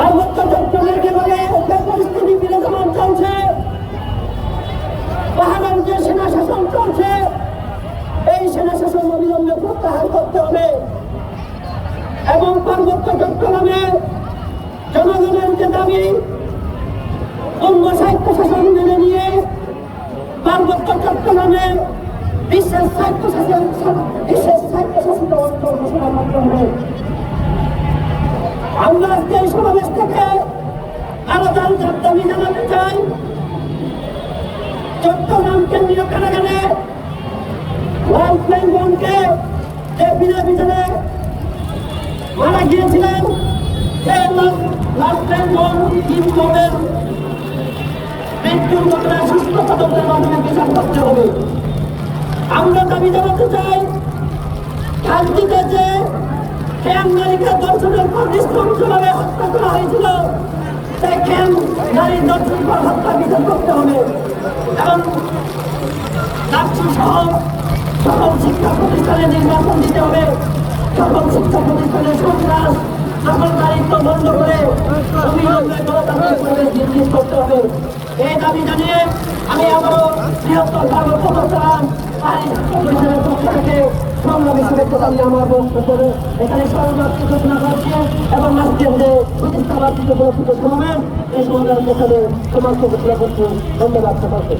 পার্বত্য চট্টগ্রামের যেভাবে যে পরিস্থিতি বিরাজমান চলছে। পাহাড়ের যে সেনা শাসন চলছে, এই সেনা শাসন প্রত্যাহার করতে হবে। এবং পার্বত্য চট্টগ্রামে জনগণের যে দাবি অন্য সাহিত্য শাসন মেনে নিয়ে পার্বত্য চট্টগ্রামে বিশ্বের সাহিত্য আমরা আজকে এই সমাবেশ থেকে আরও তার দাবি জানাতে চাই। চট্টগ্রাম কেন্দ্রীয় কারাগারে লাইফ বোনকে যে বিনা বিচারে মারা গিয়েছিলেন হবে। আমরা দাবি জানাতে চাই, শান্তিতে যে ক্যাম্প নারীকে দর্শনের পর নৃশংসভাবে হত্যা করা হয়েছিল। সেই ক্যাম্প নারীর দর্শন পর হত্যা বিচার করতে হবে। এবং রাজ্য সহ সকল শিক্ষা প্রতিষ্ঠানে নির্বাচন দিতে হবে। সকল শিক্ষা প্রতিষ্ঠানে সন্ত্রাস, সকল দায়িত্ব বন্ধ করে গণতান্ত্রিক হবে। এই দাবি জানিয়ে আমি আবারও বৃহত্তর পার্বত্য শুভেচ্ছা জানিয়ে আমার বক্তব্য এখানে সর্বাত্মক ঘোষণা করছি এবং আজকে যে প্রতিষ্ঠা বার্ষিক উপলক্ষিত সমাবেশ এই সমাবেশের পেছনে সমাজ ঘোষণা করছি। ধন্যবাদ সকলকে